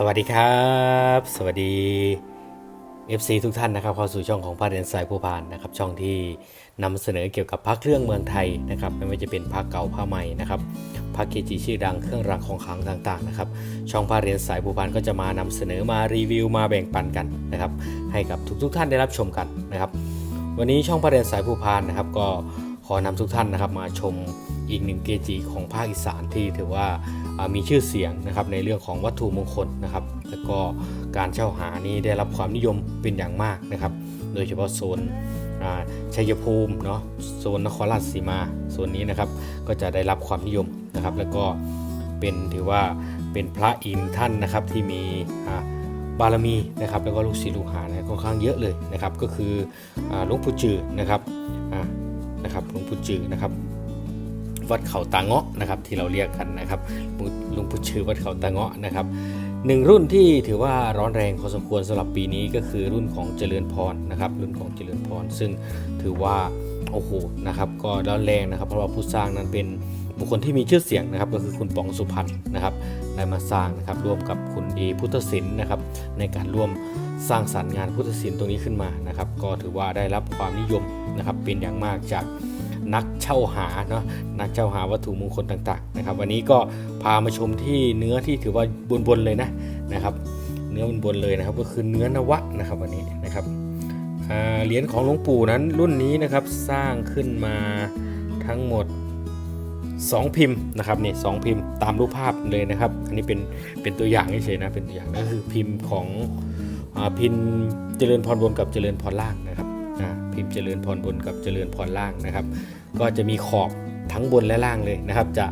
สวัสดีครับ สวัสดี FC ทุกท่านนะครับเข้าสู่ช่องของพระเรียนสายผู้พานนะครับช่องที่นำเสนอเกี่ยวกับพระเครื่องเมืองไทยนะครับไม่ว่าจะเป็นพระเก่าพระใหม่นะครับพระเกจิชื่อดังเครื่องรางของขลังต่างๆนะครับช่องพระเรียนสายผู้พานก็จะมานำเสนอมารีวิวมาแบ่งปันกันนะครับให้กับทุกๆท่านได้รับชมกันนะครับ วันนี้ช่องพระเรียนสายผู้พานนะครับก็ขอนำทุกท่านนะครับมาชมอีกหนึ่งเกจิของภาคอีสานที่ถือว่า มีชื่อเสียงนะครับในเรื่องของวัตถุมงคลนะครับ แล้วก็การเช่าหานี้ได้รับความนิยมเป็นอย่างมากนะครับ โดยเฉพาะโซนอ่าชัยภูมิเนาะโซนนครราชสีมาโซนนี้นะครับก็จะได้รับความนิยมนะครับ แล้วก็เป็นถือว่าเป็นพระอินทร์ท่านนะครับที่มีบารมีนะครับแล้วก็ลูกศิษย์ลูกหานะค่อนข้างเยอะเลยนะครับ ก็คือหลวงปู่จือนะครับนะครับหลวงปู่จือนะครับ วัดเขาตาเงาะนะครับที่เราเรียกกันนะครับหลวงปู่จือวัดเขาตาเงาะนะครับหนึ่งรุ่นที่ถือว่าร้อนแรงพอสมควรสำหรับปีนี้ก็คือรุ่นของเจริญพรนะครับรุ่นของเจริญพร ซึ่งถือว่าโอ้โหนะครับก็ร้อนแรงนะครับเพราะว่าผู้สร้างนั้นเป็นบุคคลที่มีชื่อเสียงนะครับก็คือคุณป๋องสุพรรณนะครับได้มาสร้างนะครับร่วมกับคุณเอพุทธศิลป์นะครับในการร่วมสร้างสรรค์งานพุทธศิลป์ตรงนี้ขึ้นมานะครับก็ถือว่าได้รับความนิยมนะครับเป็นอย่างมากจาก นักเช่าหาเนาะนักเช่าหาวัตถุมงคลต่างๆนะครับ วันนี้ก็พามาชมที่เนื้อที่ถือว่าบนๆเลยนะนะครับ เนื้อบนๆเลยนะครับ ก็คือเนื้อนวะนะครับวันนี้นะครับเหรียญของหลวงปู่นั้นรุ่นนี้นะครับสร้างขึ้นมาทั้งหมด 2 พิมพ์นะครับนี่สองพิมพ์ตามรูปภาพเลยนะครับ อันนี้เป็นเป็นตัวอย่างเฉยๆนะเป็นตัวอย่างก็คือพิมพ์ของอพิมพ์เจริญพรบนกับเจริญพรล่างนะครับพิมพ์เจริญพรบนกับเจริญพรล่างนะครับ ก็จะมีขอบทั้งบนและล่างเลยนะครับ จะ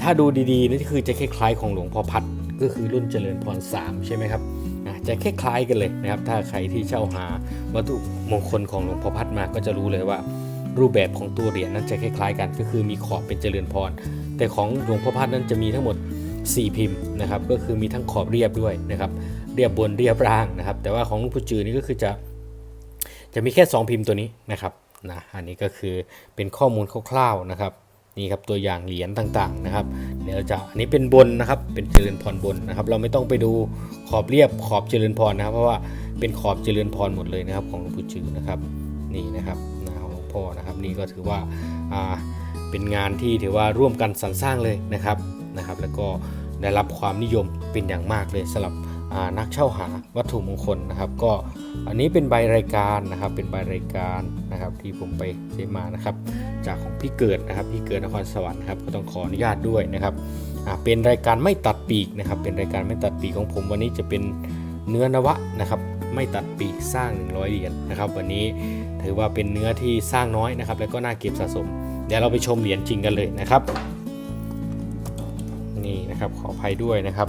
ถ้าดูดีๆนี่คือจะคล้ายๆของหลวงพ่อพัดก็คือรุ่นเจริญพร 3 ใช่ไหมครับอ่าจะคล้ายๆกันเลยนะครับ ถ้าใครที่เช่าหาวัตถุมงคลของหลวงพ่อพัดมาก็จะรู้เลยว่า รูปแบบของตัวเหรียญนั้นจะคล้ายๆกัน ก็คือมีขอบเป็นเจริญพร แต่ของหลวงพ่อพัดนั้นจะมีทั้งหมด 4 พิมพ์นะครับ ก็คือมีทั้งขอบเรียบด้วยนะครับ เรียบบนเรียบล่างนะครับ แต่ว่าของหลวงปู่จือนี่ก็คือจะจะมีแค่ 2 พิมพ์ตัวนี้นะครับ นะอันนี้ก็คือเป็นข้อมูลคร่าวๆนะครับนี่ครับตัวอย่างเหรียญต่างๆนะครับเดี๋ยวเราจะอันนี้เป็นบนนะครับเป็นเจริญพรบนนะครับ เราไม่ต้องไปดูขอบเรียบขอบเจริญพรนะครับ เพราะว่าเป็นขอบเจริญพรหมดเลยนะครับ ของหลวงปู่จือนะครับนี่นะครับหนาของหลวงพ่อนะครับนี่ก็ถือว่าอ่าเป็นงานที่ถือว่าร่วมกันสรรสร้างเลยนะครับนะครับ แล้วก็ได้รับความนิยมเป็นอย่างมากเลยสำหรับ นักเช่าหาวัตถุมงคลนะครับ ก็อันนี้เป็นใบรายการนะครับ เป็นใบรายการนะครับที่ผมไปซื้อมานะครับ จากของพี่เกิดนะครับพี่เกิดนครสวรรค์ครับก็ต้องขออนุญาตด้วยนะครับเป็นรายการไม่ตัดปีกนะครับ เป็นรายการไม่ตัดปีกของผมวันนี้จะเป็นเนื้อนวะนะครับ ไม่ตัดปีกสร้าง 100 เหรียญนะครับ วันนี้ถือว่าเป็นเนื้อที่สร้างน้อยนะครับ แล้วก็น่าเก็บสะสม เดี๋ยวเราไปชมเหรียญจริงกันเลยนะครับ นี่นะครับขออภัยด้วยนะครับ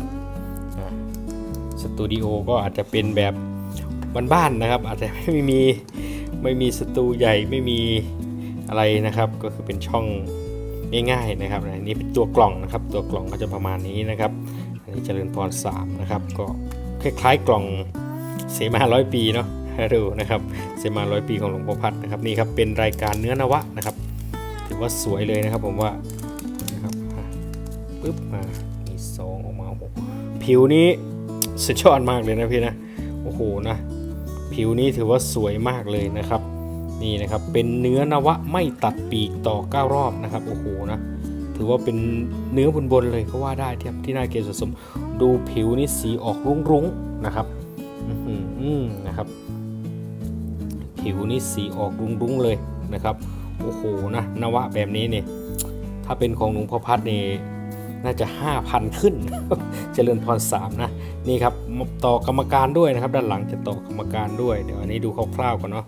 สตูดิโอก็อาจจะเป็นแบบบ้านๆนะครับ อาจจะไม่มีไม่มีสตูใหญ่ไม่มีอะไรนะครับ ก็คือเป็นช่องง่ายๆนะครับอันนี้เป็นตัวกล่องนะครับ ตัวกล่องก็จะประมาณนี้นะครับ อันนี้เจริญพร3นะครับ ก็คล้ายๆกล่องเสมาร้อยปีเนาะให้ดูนะครับ เสมาร้อยปีของหลวงพ่อพัดนะครับนี่ครับเป็นรายการเนื้อนวะนะครับถือว่าสวยเลยนะครับผมว่านะครับปึ๊บมามีซองออกมาโอ้โหผิวนี้ สุดยอดมากเลยนะพี่นะโอ้โหนะผิวนี้ถือว่าสวยมากเลยนะครับ นี่นะครับเป็นเนื้อนวะไม่ตัดปีกต่อ 9 รอบนะครับโอ้โหนะถือว่าเป็นเนื้อบนๆเลยก็ว่าได้ทียบที่น่าเกสสม ดูผิวนี่สีออกรุ้งๆนะครับอื้มนะครับ ผิวนี่สีออกรุ้งๆเลยนะครับโอ้โหนะนวะแบบนี้เนี่ยถ้าเป็นของหลวงพ่อพัดเนี่ย น่าจะ 5,000 ขึ้น เจริญพรสามนะนี่ครับต่อกรรมการด้วยนะครับ ด้านหลังจะต่อกรรมการด้วยเดี๋ยวอันนี้ดูคร่าวๆก่อนเนาะ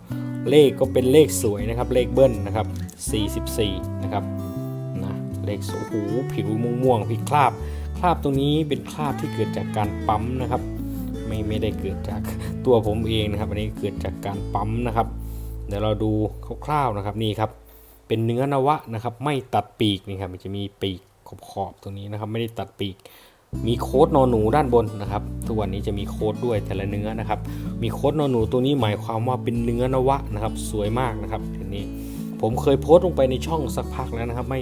เลขก็เป็นเลขสวยนะครับ เลขเบิ้ลนะครับ44 นะครับนะเลขสวยโอ้โหผิวม่วงๆผิวคราบ คราบตรงนี้เป็นคราบที่เกิดจากการปั๊มนะครับ ไม่ไม่ได้เกิดจากตัวผมเองนะครับ อันนี้เกิดจากการปั๊มนะครับ เดี๋ยวเราดูคร่าวๆนะครับนี่ครับเป็นเนื้อนวะนะครับ ไม่ตัดปีกนี่ครับมันจะมีปีก ขอบๆตรงนี้นะครับ ไม่ได้ตัดปีก มีโค้ดนอนหนูด้านบนนะครับ ทุกวันนี้จะมีโค้ดด้วยแต่ละเนื้อนะครับ มีโค้ดนอนหนูตัวนี้หมายความว่าเป็นเนื้อนวะนะครับ สวยมากนะครับอันนี้ผมเคยโพสต์ลงไปในช่องสักพักแล้วนะครับ ไม่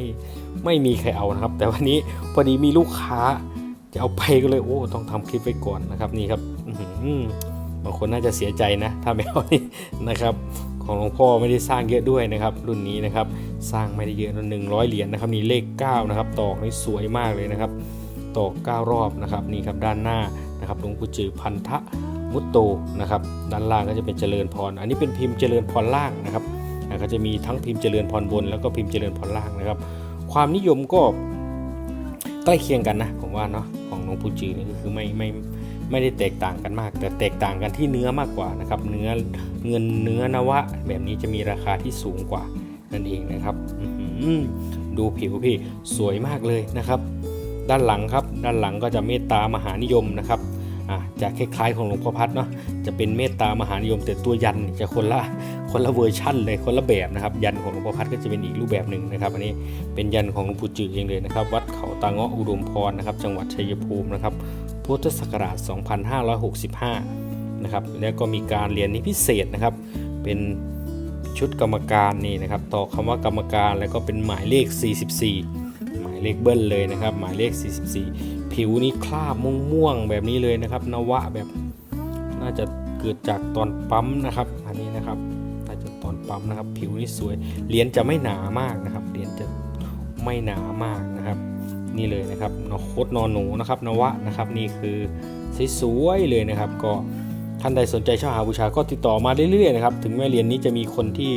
ไม่มีใครเอานะครับ แต่วันนี้พอดีมีลูกค้าจะเอาไปก็เลยโอ้ต้องทำคลิปไว้ก่อนนะครับนี่ครับบางคนน่าจะเสียใจนะ ถ้าไม่เอานี่นะครับ ของหลวงพ่อไม่ได้สร้างเยอะด้วยนะครับ รุ่นนี้นะครับสร้างไม่ได้เยอะหนึ่งร้อยเหรียญนะครับนี่เลข9นะครับตอกนี่สวยมากเลยนะครับตอก9รอบนะครับนี่ครับด้านหน้านะครับหลวงปู่จือพันธะมุตโตนะครับด้านล่างก็จะเป็นเจริญพร อันนี้เป็นพิมพ์เจริญพรล่างนะครับก็จะมีทั้งพิมพ์เจริญพรบน แล้วก็พิมพ์เจริญพรล่างนะครับ ความนิยมก็ใกล้เคียงกันนะผมว่าเนาะของหลวงปู่จือนี่ก็คือไม่ไม่ ไม่ได้แตกต่างกันมาก แต่แตกต่างกันที่เนื้อมากกว่านะครับ เนื้อเงินเนื้อนวะ แบบนี้จะมีราคาที่สูงกว่านั่นเองนะครับดูผิวพี่สวยมากเลยนะครับ ด้านหลังครับด้านหลังก็จะเมตตามหานิยมนะครับจะคล้ายๆของหลวงพ่อพัดเนาะจะเป็นเมตตามหานิยม แต่ตัวยันจะคนละคนละเวอร์ชั่นเลยคนละแบบนะครับ ยันของหลวงพ่อพัดก็จะเป็นอีกรูปแบบหนึ่งนะครับ อันนี้เป็นยันของหลวงปู่จือเองเลยนะครับ วัดเขาตาเงาะอุดมพรนะครับ จังหวัดชัยภูมินะครับ พุทธศักราช 2565 นะครับ แล้วก็มีการเรียนนี้พิเศษนะครับ เป็นชุดกรรมการนี่นะครับ ต่อคำว่ากรรมการแล้วก็เป็นหมายเลข 44 หมายเลขเบิ้ลเลยนะครับ หมายเลข 44 ผิวนี่คราบม่วงๆแบบนี้เลยนะครับ นวะแบบน่าจะเกิดจากตอนปั๊มนะครับ อันนี้นะครับน่าจะตอนปั๊มนะครับ ผิวนี่สวยเหรียญจะไม่หนามากนะครับเหรียญจะไม่หนามากนะครับ นี่เลยนะครับนโคตนอนหนูนะครับนวะนะครับนี่คือสวยๆเลยนะครับ ก็ท่านใดสนใจเช่าหาบูชาก็ติดต่อมาเรื่อยๆนะครับถึงแม้เหรียญนี้จะมีคนที่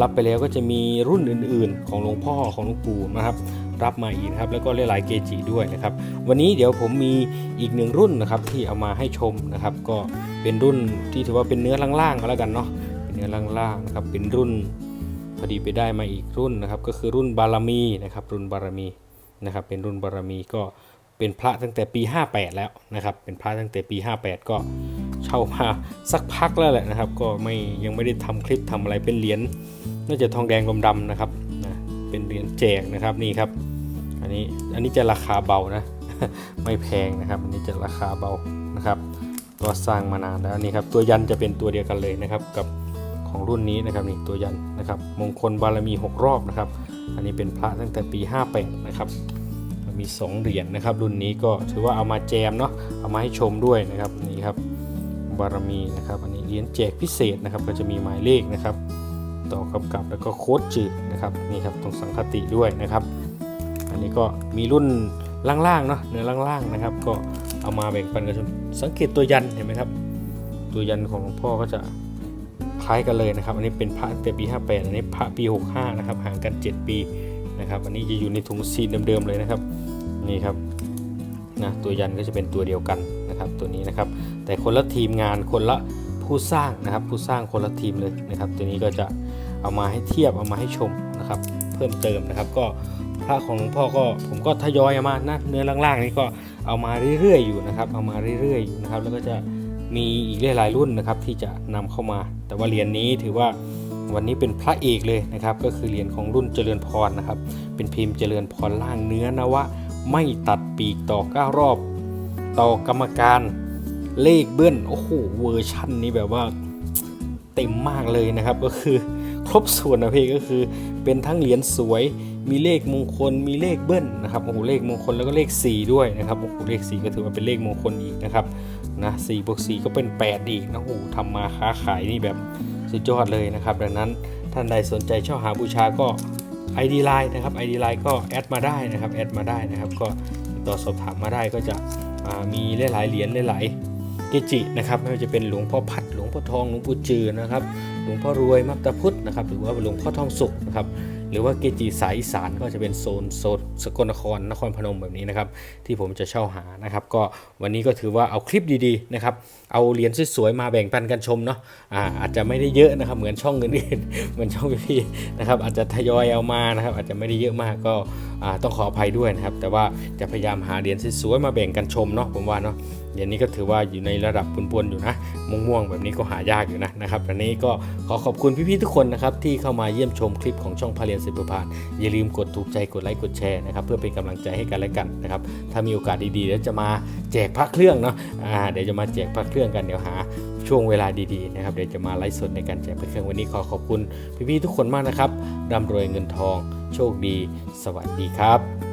รับไปแล้วก็จะมีรุ่นอื่น ๆ ของหลวงพ่อของหลวงปู่นะครับรับมาอีกนะครับแล้วก็หลายๆเกจิด้วยนะครับวันนี้เดี๋ยวผมมีอีกหนึ่งรุ่นนะครับที่เอามาให้ชมนะครับก็เป็นรุ่นที่ถือว่าเป็นเนื้อล่างๆก็แล้วกันเนาะเป็นเนื้อล่างๆนะครับเป็นรุ่นพอดีไปได้มาอีกรุ่นนะครับก็คือรุ่นบารมีนะครับรุ่นบารมี นะครับเป็นรุ่นบารมีก็เป็นพระตั้งแต่ปี 58 แล้วนะครับเป็นพระตั้งแต่ปี 58 ก็เช่ามาสักพักแล้วแหละนะครับ ก็ไม่ยังไม่ได้ทำคลิปทำอะไรเป็นเหรียญน่าจะทองแดงดำๆนะครับนะเป็นเหรียญแจกนะครับนี่ครับ อันนี้อันนี้จะราคาเบานะไม่แพงนะครับ อันนี้จะราคาเบานะครับก็สร้างมานานแล้วนี่ครับตัวยันจะเป็นตัวเดียวกันเลยนะครับกับ ของรุ่นนี้นะครับนี่ตัวยันนะครับมงคลบารมี 6 รอบนะครับ อันนี้เป็นพระตั้งแต่ปี 58 นะครับ มี 2 เหรียญนะครับ รุ่นนี้ก็ถือว่าเอามาแจมเนาะเอามาให้ชมด้วยนะครับนี่ครับบารมีนะครับ อันนี้เหรียญแจกพิเศษนะครับ ก็จะมีหมายเลขนะครับ ต่อกำกับแล้วก็โค้ดจืดนะครับนี่ครับตรงสังคติด้วยนะครับ อันนี้ก็มีรุ่นล่างๆเนาะเนื้อล่างๆนะครับ ก็เอามาแบ่งปันกันชมสังเกตตัวยันเห็นไหมครับ ตัวยันของหลวงพ่อก็จะ คล้ายกันเลยนะครับ อันนี้เป็นพระแต่ปี 58 อันนี้พระปี 65 นะครับ ห่างกัน 7 ปีนะครับ อันนี้จะอยู่ในถุงซีนเดิมๆเลยนะครับ นี่ครับนะตัวยันก็จะเป็นตัวเดียวกันนะครับ ตัวนี้นะครับ แต่คนละทีมงานคนละผู้สร้างนะครับ ผู้สร้างคนละทีมเลยนะครับ ตัวนี้ก็จะเอามาให้เทียบเอามาให้ชมนะครับ เพิ่มเติมนะครับ ก็พระของหลวงพ่อก็ผมก็ทยอยเอามานะเนื้อล่างๆนี่ก็เอามาเรื่อยๆอยู่นะครับ เอามาเรื่อยๆอยู่นะครับ แล้วก็จะ มีอีกหลายรุ่นนะครับที่จะนำเข้ามา แต่ว่าเหรียญนี้ถือว่าวันนี้เป็นพระเอกเลยนะครับ ก็คือเหรียญของรุ่นเจริญพรนะครับ เป็นพิมพ์เจริญพรล่างเนื้อนวะ ไม่ตัดปีกต่อ 9 รอบ ต่อกรรมการเลขเบิ้ลโอ้โหเวอร์ชันนี้แบบว่าเต็มมากเลยนะครับ ก็คือครบส่วนนะพี่ก็คือ เป็นทั้งเหรียญสวย มีเลขมงคล มีเลขเบิ้ลนะครับโอ้โหเลขมงคลแล้วก็เลข 4 ด้วยนะครับโอ้โหเลข 4 ก็ถือว่าเป็นเลขมงคลอีกนะครับ นะ4บวก4ก็เป็น 8 อีกนะโอ้โหทำมาค้าขายนี่แบบสุดยอดเลยนะครับ ดังนั้นท่านใดสนใจเช่าหาบูชาก็ ID Line นะครับ ID Line ก็แอดมาได้นะครับแอดมาได้นะครับ ก็ติดต่อสอบถามมาได้ก็จะมีหลายๆเหรียญหลายๆเกจินะครับไม่ว่าจะเป็นหลวงพ่อพัดหลวงพ่อทองหลวงปู่จือนะครับหลวงพ่อรวยมักตพุทธนะครับหรือว่าหลวงพ่อทองสุขนะครับ หรือว่าเกจิสายอีสานก็จะเป็นโซนโซนสกลนครนครพนมแบบนี้นะครับ ที่ผมจะเช่าหานะครับก็วันนี้ก็ถือว่าเอาคลิปดีๆนะครับเอาเหรียญสวยๆมาแบ่งปันกันชมเนาะอาอาจจะไม่ได้เยอะนะครับ เหมือนช่องอื่นๆเหมือนช่องพี่ๆนะครับ อาจจะทยอยเอามานะครับ อาจจะไม่ได้เยอะมากก็ต้องขออภัยด้วยนะครับ แต่ว่าจะพยายามหาเหรียญสวยๆมาแบ่งกันชมเนาะผมว่าเนาะ เหรียญนี้ก็ถือว่าอยู่ในระดับปนๆอยู่นะม่วงๆแบบนี้ก็หายากอยู่นะนะครับอันนี้ก็ขอขอบคุณพี่ๆทุกคนนะครับที่เข้ามาเยี่ยมชมคลิปของช่องพาเรียนสิบประพานอย่าลืมกดถูกใจกดไลค์กดแชร์นะครับเพื่อเป็นกำลังใจให้กันและกันนะครับถ้ามีโอกาสดีๆแล้วจะมาแจกพระเครื่องเนาะอ่าเดี๋ยวจะมาแจกพระเครื่องกันเดี๋ยวหาช่วงเวลาดีๆนะครับเดี๋ยวจะมาไลฟ์สดในการแจกพระเครื่องวันนี้ขอขอบคุณพี่ๆทุกคนมากนะครับร่ำรวยเงินทอง โชคดี สวัสดีครับ